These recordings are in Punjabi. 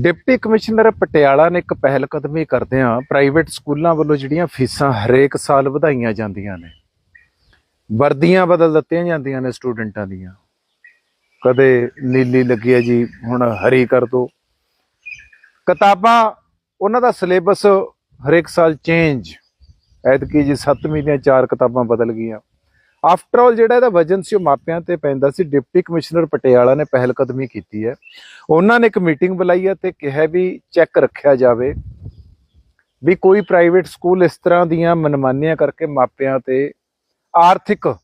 ਡਿਪਟੀ ਕਮਿਸ਼ਨਰ ਪਟਿਆਲਾ ਨੇ ਇੱਕ ਪਹਿਲ ਕਦਮੀ ਕਰਦਿਆਂ ਪ੍ਰਾਈਵੇਟ ਸਕੂਲਾਂ ਵੱਲੋਂ ਜਿਹੜੀਆਂ ਫੀਸਾਂ ਹਰੇਕ ਸਾਲ ਵਧਾਈਆਂ ਜਾਂਦੀਆਂ ਨੇ। ਵਰਦੀਆਂ ਬਦਲ ਦਿੱਤੀਆਂ ਜਾਂਦੀਆਂ ਨੇ ਸਟੂਡੈਂਟਾਂ ਦੀਆਂ। ਕਦੇ ਨੀਲੀ ਲੱਗੀ ਹੈ ਜੀ, ਹੁਣ ਹਰੀ ਕਰ ਦੋ। ਕਿਤਾਬਾਂ, ਉਹਨਾਂ ਦਾ ਸਿਲੇਬਸ ਹਰੇਕ ਸਾਲ ਚੇਂਜ ਐਤਕੀ ਜੀ 7ਵੀਂ ਦੀਆਂ ਚਾਰ ਕਿਤਾਬਾਂ ਬਦਲ ਗਈਆਂ। ਆਫਟਰ ਆਲ ਜਿਹੜਾ ਇਹਦਾ ਵਜਨ ਸੀ ਉਹ ਮਾਪਿਆਂ ਤੇ ਪੈਂਦਾ ਸੀ। ਡਿਪਟੀ ਕਮਿਸ਼ਨਰ ਪਟਿਆਲਾ ਨੇ ਪਹਿਲ ਕਦਮੀ ਕੀਤੀ ਹੈ। ਉਹਨਾਂ ਨੇ ਇੱਕ ਮੀਟਿੰਗ ਬੁਲਾਈ ਹੈ ਤੇ ਕਿਹਾ ਵੀ ਚੈੱਕ ਰੱਖਿਆ ਜਾਵੇ ਵੀ ਕੋਈ ਪ੍ਰਾਈਵੇਟ ਸਕੂਲ ਇਸ ਤਰ੍ਹਾਂ ਦੀਆਂ ਮਨਮਾਨੀਆਂ ਕਰਕੇ ਮਾਪਿਆਂ ਤੇ ਆਰਥਿਕ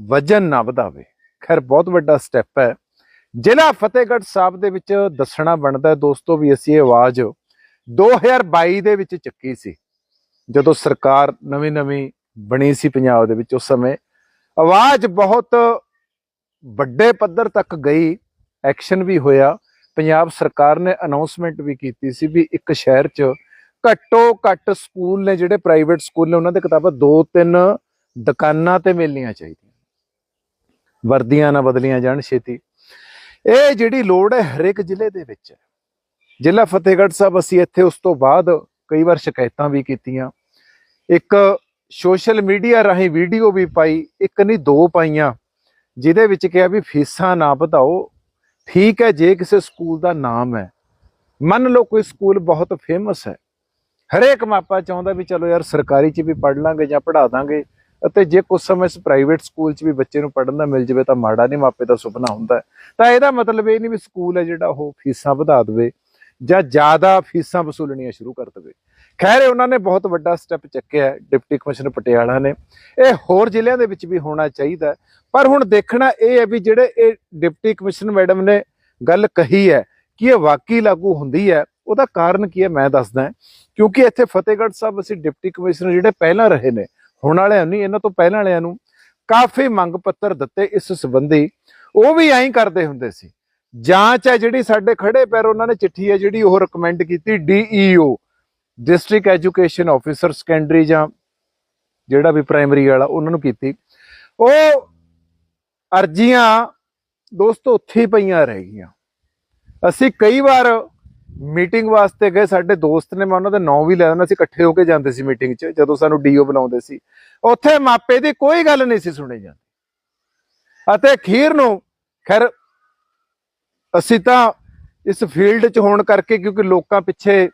ਵਜਨ ਨਾ ਵਧਾਵੇ। ਖੈਰ, ਬਹੁਤ ਵੱਡਾ ਸਟੈਪ ਹੈ। ਜ਼ਿਲ੍ਹਾ ਫਤਿਹਗੜ੍ਹ ਸਾਹਿਬ ਦੇ ਵਿੱਚ ਦੱਸਣਾ ਬਣਦਾ ਦੋਸਤੋ ਵੀ ਅਸੀਂ ਇਹ ਆਵਾਜ਼ 2022 ਦੇ ਵਿੱਚ ਚੱਕੀ ਸੀ। ਜਦੋਂ ਸਰਕਾਰ ਨਵੀਂ ਨਵੀਂ ਬਣੀ ਸੀ ਪੰਜਾਬ ਦੇ ਵਿੱਚ ਉਸ ਸਮੇਂ। ਆਵਾਜ਼ ਬਹੁਤ ਵੱਡੇ ਪੱਧਰ ਤੱਕ ਗਈ ਐਕਸ਼ਨ ਵੀ ਹੋਇਆ। ਪੰਜਾਬ ਸਰਕਾਰ ਨੇ ਅਨਾਉਂਸਮੈਂਟ ਵੀ ਕੀਤੀ ਸੀ ਵੀ ਇੱਕ ਸ਼ਹਿਰ 'ਚ ਘੱਟੋ ਘੱਟ ਸਕੂਲ ਨੇ, ਜਿਹੜੇ ਪ੍ਰਾਈਵੇਟ ਸਕੂਲ ਨੇ, ਉਹਨਾਂ ਦੇ ਕਿਤਾਬਾਂ ਦੋ ਤਿੰਨ ਦੁਕਾਨਾਂ ਤੇ ਮਿਲਣੀਆਂ ਚਾਹੀਦੀਆਂ। ਵਰਦੀਆਂ ਨਾ ਬਦਲੀਆਂ ਜਾਣ ਛੇਤੀ। ਇਹ ਜਿਹੜੀ ਲੋੜ ਹੈ ਹਰੇਕ ਜ਼ਿਲ੍ਹੇ ਦੇ ਵਿੱਚ। ਹੈ ਜ਼ਿਲ੍ਹਾ ਫਤਿਹਗੜ੍ਹ ਸਾਹਿਬ ਅਸੀਂ ਇੱਥੇ ਉਸ ਤੋਂ ਬਾਅਦ ਕਈ ਵਾਰ ਸ਼ਿਕਾਇਤਾਂ ਵੀ ਕੀਤੀਆਂ। ਇੱਕ ਸੋਸ਼ਲ ਮੀਡੀਆ ਰਾਹੀਂ ਵੀਡੀਓ ਵੀ ਪਾਈ, ਇੱਕ ਨਹੀਂ, ਦੋ ਪਾਈਆਂ, ਜਿਹਦੇ ਵਿੱਚ ਕਿਹਾ ਵੀ ਫੀਸਾਂ ਨਾ ਵਧਾਓ। ਠੀਕ ਹੈ, ਜੇ ਕਿਸੇ ਸਕੂਲ ਦਾ ਨਾਮ ਹੈ। ਮੰਨ ਲਓ ਕੋਈ ਸਕੂਲ ਬਹੁਤ ਫੇਮਸ ਹੈ। ਹਰੇਕ ਮਾਪਾ ਚਾਹੁੰਦਾ ਵੀ ਚਲੋ ਯਾਰ ਸਰਕਾਰੀ ਚ ਵੀ ਪੜ੍ਹ ਲਾਂਗੇ ਜਾਂ ਪੜ੍ਹਾ ਦਾਂਗੇ, ਅਤੇ ਜੇ ਕੁਝ ਸਮੇਂ ਇਸ ਪ੍ਰਾਈਵੇਟ ਸਕੂਲ ਚ ਵੀ ਬੱਚੇ ਨੂੰ ਪੜਨ ਦਾ ਮਿਲ ਜਾਵੇ ਤਾਂ ਮਾੜਾ ਨਹੀਂ, ਮਾਪੇ ਦਾ ਸੁਪਨਾ ਹੁੰਦਾ ਤਾਂ ਇਹਦਾ ਮਤਲਬ ਇਹ ਨਹੀਂ ਵੀ ਸਕੂਲ ਹੈ ਜਿਹੜਾ ਉਹ ਫੀਸਾਂ ਵਧਾ ਦੇਵੇ ਜਾਂ ਜ਼ਿਆਦਾ ਫੀਸਾਂ ਵਸੂਲਣੀਆਂ ਸ਼ੁਰੂ ਕਰ ਦੇਵੇ। ਖੈਰ ਉਹਨਾਂ ਨੇ ਬਹੁਤ ਵੱਡਾ ਸਟੈਪ ਚੱਕਿਆ ਡਿਪਟੀ ਕਮਿਸ਼ਨਰ ਪਟਿਆਲਾ ਨੇ। ਇਹ ਹੋਰ ਜ਼ਿਲ੍ਹਿਆਂ ਦੇ ਵਿੱਚ ਵੀ ਹੋਣਾ ਚਾਹੀਦਾ ਪਰ ਹੁਣ ਦੇਖਣਾ ਇਹ ਹੈ ਵੀ ਜਿਹੜੇ ਇਹ ਡਿਪਟੀ ਕਮਿਸ਼ਨਰ ਮੈਡਮ ਨੇ ਗੱਲ ਕਹੀ ਹੈ ਕਿ ਇਹ ਵਾਕਈ ਲਾਗੂ ਹੁੰਦੀ ਹੈ, ਉਹਦਾ ਕਾਰਨ ਕੀ ਹੈ ਮੈਂ ਦੱਸਦਾ ਕਿਉਂਕਿ ਇੱਥੇ ਫਤਿਹਗੜ੍ਹ ਸਾਹਿਬ ਅਸੀਂ ਡਿਪਟੀ ਕਮਿਸ਼ਨਰ ਜਿਹੜੇ ਪਹਿਲਾਂ ਰਹੇ ਨੇ, ਹੁਣ ਵਾਲਿਆਂ ਨੂੰ ਨਹੀਂ, ਇਹਨਾਂ ਤੋਂ ਪਹਿਲਾਂ ਵਾਲਿਆਂ ਨੂੰ ਕਾਫੀ ਮੰਗ ਪੱਤਰ ਦਿੱਤੇ ਇਸ ਸੰਬੰਧੀ। ਉਹ ਵੀ ਐਂ ਕਰਦੇ ਹੁੰਦੇ ਸੀ। ਜਾਂਚ ਹੈ ਜਿਹੜੀ ਸਾਡੇ ਖੜੇ ਪੈਰ, ਉਹਨਾਂ ਨੇ ਚਿੱਠੀ ਹੈ ਜਿਹੜੀ ਉਹ ਰეკਮੈਂਡ ਕੀਤੀ DEO district education officer secondary ਜਾਂ ਜਿਹੜਾ ਵੀ ਪ੍ਰਾਇਮਰੀ ਵਾਲਾ, ਉਹਨਾਂ ਨੂੰ ਕੀਤੀ। ਉਹ ਅਰਜ਼ੀਆਂ ਦੋਸਤੋ ਉੱਥੇ ਹੀ ਪਈਆਂ ਰਹਿ ਗਈਆਂ। ਅਸੀਂ ਕਈ ਵਾਰ ਮੀਟਿੰਗ ਵਾਸਤੇ ਗਏ, ਸਾਡੇ ਦੋਸਤ ਨੇ, ਮੈਂ ਉਹਨਾਂ ਦਾ ਨਾਂ ਵੀ ਲੈ ਦਿੰਦਾ ਸੀ, ਇਕੱਠੇ ਹੋ ਕੇ ਜਾਂਦੇ ਸੀ ਮੀਟਿੰਗ 'ਚ, ਜਦੋਂ ਸਾਨੂੰ ਡੀਓ ਬੁਲਾਉਂਦੇ ਸੀ। ਉੱਥੇ ਮਾਪੇ ਦੀ ਕੋਈ ਗੱਲ ਨਹੀਂ ਸੀ ਸੁਣੀ ਜਾਂਦੀ। ਅਤੇ ਅਖੀਰ ਨੂੰ, ਖੈਰ, ਅਸੀਂ ਤਾਂ ਇਸ ਫੀਲਡ 'ਚ ਹੋਣ ਕਰਕੇ ਕਿਉਂਕਿ ਲੋਕਾਂ ਪਿੱਛੇ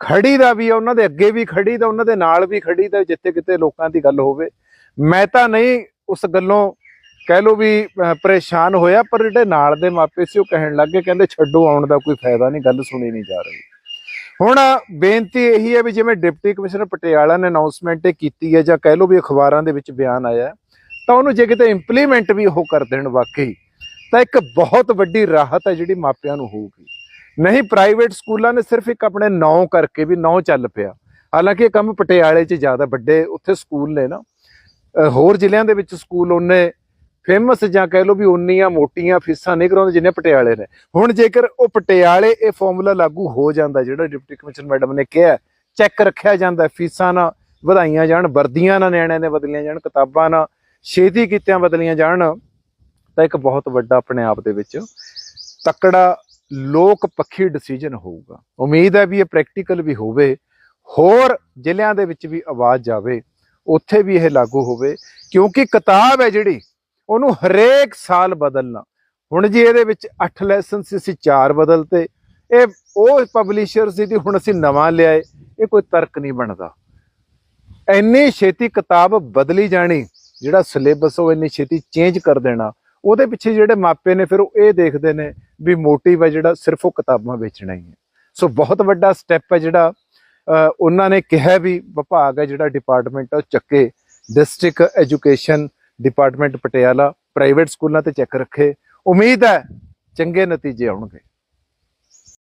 ਖੜੀ ਦਾ ਵੀ ਆ, ਉਹਨਾਂ ਦੇ ਅੱਗੇ ਵੀ ਖੜੀ ਦਾ ਉਹਨਾਂ ਦੇ ਨਾਲ ਵੀ ਖੜੀ ਦਾ ਜਿੱਥੇ ਕਿਤੇ ਲੋਕਾਂ ਦੀ ਗੱਲ ਹੋਵੇ। ਮੈਂ ਤਾਂ ਨਹੀਂ ਉਸ ਗੱਲੋਂ ਕਹਿ ਲੋ ਵੀ ਪਰੇਸ਼ਾਨ ਹੋਇਆ, ਪਰ ਜਿਹੜੇ ਨਾਲ ਦੇ ਮਾਪੇ ਸੀ, ਉਹ ਕਹਿਣ ਲੱਗੇ ਕਹਿੰਦੇ ਛੱਡੋ, ਆਉਣ ਦਾ ਕੋਈ ਫਾਇਦਾ ਨਹੀਂ, ਗੱਲ ਸੁਣੀ ਨਹੀਂ ਜਾ ਰਹੀ। ਹੁਣ ਬੇਨਤੀ ਇਹੀ ਹੈ ਵੀ ਜਿਵੇਂ ਡਿਪਟੀ ਕਮਿਸ਼ਨਰ ਪਟਿਆਲਾ ਨੇ ਅਨਾਉਂਸਮੈਂਟ ਕੀਤੀ ਹੈ, ਜਾਂ ਕਹਿ ਲੋ ਵੀ ਅਖਬਾਰਾਂ ਦੇ ਵਿੱਚ ਬਿਆਨ ਆਇਆ ਤਾਂ ਉਹਨੂੰ ਜੇ ਕਿਤੇ ਇੰਪਲੀਮੈਂਟ ਵੀ ਉਹ ਕਰ ਦੇਣ ਵਾਕਈ, ਤਾਂ ਇੱਕ ਬਹੁਤ ਵੱਡੀ ਰਾਹਤ ਹੈ ਜਿਹੜੀ ਮਾਪਿਆਂ ਨੂੰ ਹੋਊਗੀ। ਨਹੀਂ ਪ੍ਰਾਈਵੇਟ ਸਕੂਲਾਂ ਨੇ ਸਿਰਫ ਇੱਕ ਆਪਣੇ ਨਾਂ ਕਰਕੇ ਵੀ ਨਾਂ ਚੱਲ ਪਿਆ। ਹਾਲਾਂਕਿ ਇਹ ਕੰਮ ਪਟਿਆਲੇ 'ਚ ਜ਼ਿਆਦਾ ਵੱਡੇ ਉੱਥੇ ਸਕੂਲ ਨੇ ਨਾ। ਹੋਰ ਜ਼ਿਲ੍ਹਿਆਂ ਦੇ ਵਿੱਚ ਸਕੂਲ ਉਹਨੇ ਫੇਮਸ ਜਾਂ ਕਹਿ ਲਓ ਵੀ ਉਨੀਆਂ ਮੋਟੀਆਂ ਫੀਸਾਂ ਨਹੀਂ ਕਰਾਉਂਦੇ ਜਿੰਨੇ ਪਟਿਆਲੇ ਨੇ। ਹੁਣ ਜੇਕਰ ਉਹ ਪਟਿਆਲੇ ਇਹ ਫਾਰਮੂਲਾ ਲਾਗੂ ਹੋ ਜਾਂਦਾ, ਜਿਹੜਾ ਡਿਪਟੀ ਕਮਿਸ਼ਨਰ ਮੈਡਮ ਨੇ ਕਿਹਾ ਚੈੱਕ ਰੱਖਿਆ ਜਾਂਦਾ, ਫੀਸਾਂ ਨਾ ਵਧਾਈਆਂ ਜਾਣ, ਵਰਦੀਆਂ ਨਾ ਨਿਆਣਿਆਂ ਦੇ ਬਦਲੀਆਂ ਜਾਣ, ਕਿਤਾਬਾਂ ਨਾ ਛੇਤੀ ਕੀਤਿਆਂ ਬਦਲੀਆਂ ਜਾਣ, ਤਾਂ ਇੱਕ ਬਹੁਤ ਵੱਡਾ ਆਪਣੇ ਆਪ ਦੇ ਵਿੱਚ ਤਕੜਾ ਲੋਕ ਪੱਖੀ ਡਿਸੀਜਨ ਹੋਊਗਾ। ਉਮੀਦ ਹੈ ਵੀ ਇਹ ਪ੍ਰੈਕਟੀਕਲ ਵੀ ਹੋਵੇ, ਹੋਰ ਜ਼ਿਲ੍ਹਿਆਂ ਦੇ ਵਿੱਚ ਵੀ ਆਵਾਜ਼ ਜਾਵੇ, ਉੱਥੇ ਵੀ ਇਹ ਲਾਗੂ ਹੋਵੇ, ਕਿਉਂਕਿ ਕਿਤਾਬ ਹੈ ਜਿਹੜੀ, ਉਹਨੂੰ ਹਰੇਕ ਸਾਲ ਬਦਲਣਾ। ਹੁਣ ਜੀ ਇਹਦੇ ਵਿੱਚ 8 ਲੈਸਨ ਸੀ, ਅਸੀਂ 4 ਬਦਲਤੇ। ਇਹ ਉਹ ਪਬਲਿਸ਼ਰ ਸੀ ਤੇ ਹੁਣ ਅਸੀਂ ਨਵਾਂ ਲਿਆਏ, ਇਹ ਕੋਈ ਤਰਕ ਨਹੀਂ ਬਣਦਾ। ਇੰਨੀ ਛੇਤੀ ਕਿਤਾਬ ਬਦਲੀ ਜਾਣੀ, ਜਿਹੜਾ ਸਿਲੇਬਸ ਉਹ ਇੰਨੀ ਛੇਤੀ ਚੇਂਜ ਕਰ ਦੇਣਾ। ਉਹਦੇ ਪਿੱਛੇ ਜਿਹੜੇ ਮਾਪੇ ਨੇ ਫਿਰ ਉਹ ਇਹ ਦੇਖਦੇ ਨੇ ਵੀ ਮੋਟਿਵ ਹੈ ਜਿਹੜਾ ਸਿਰਫ ਉਹ ਕਿਤਾਬਾਂ ਵੇਚਣਾ ਹੀ ਹੈ। ਸੋ ਬਹੁਤ ਵੱਡਾ ਸਟੈਪ ਹੈ ਜਿਹੜਾ ਉਹਨਾਂ ਨੇ ਕਿਹਾ ਵੀ ਵਿਭਾਗ ਹੈ ਜਿਹੜਾ ਡਿਪਾਰਟਮੈਂਟ ਉਹ ਚੱਕੇ district education department Patiala private ਸਕੂਲਾਂ ਤੇ ਚੈੱਕ ਰੱਖੇ। ਉਮੀਦ ਹੈ ਚੰਗੇ ਨਤੀਜੇ ਆਉਣਗੇ।